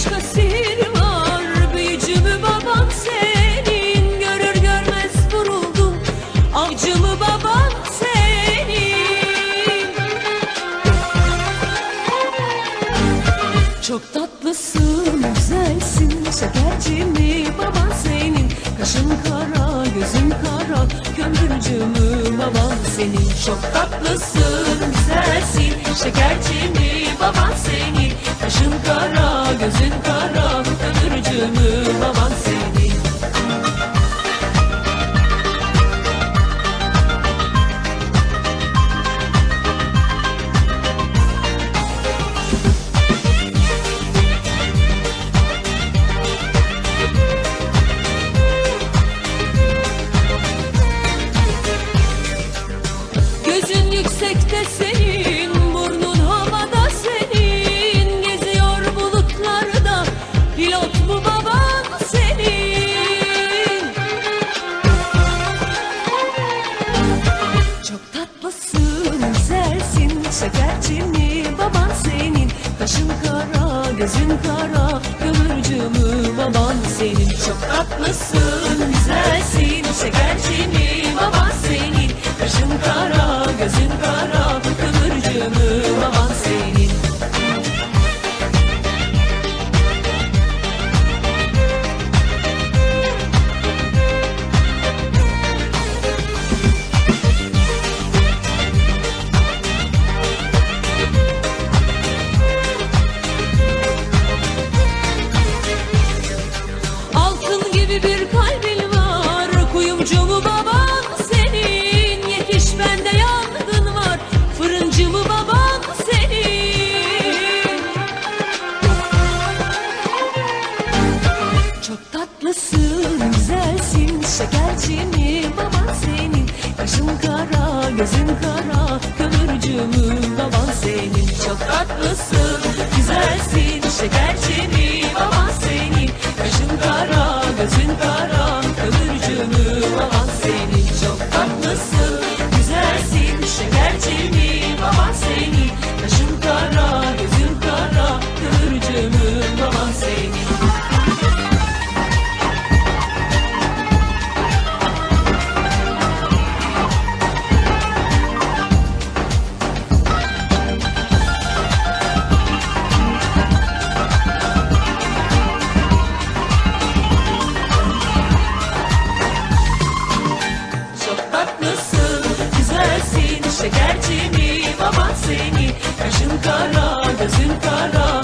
Başka var. Büyücü mü senin. Görür görmez vuruldum Avcı mı senin. Çok tatlısın, güzelsin. Şekerci mi? Baban senin. Kaşın kara, gözün kara. Kömürcü mü? Baban senin. Çok tatlısın, güzelsin Şekerci mi baban senin. Kaşın kara, gözün kara Kömürcü mü baban senin. Gözün yüksekte senin, mi baban senin. Kaşın kara, gözün kara, mü baban senin. Çok tatlısın, gözün kara Kömürcü mü baban senin. Çok tatlısın, güzelsin Şekerci mi baban senin. Kaşın kara, gözün kara Kömürcü mü baban senin. Çok tatlısın, güzelsin Şekerci şekerci mi baban seni? Kaşın kara, gözün kara,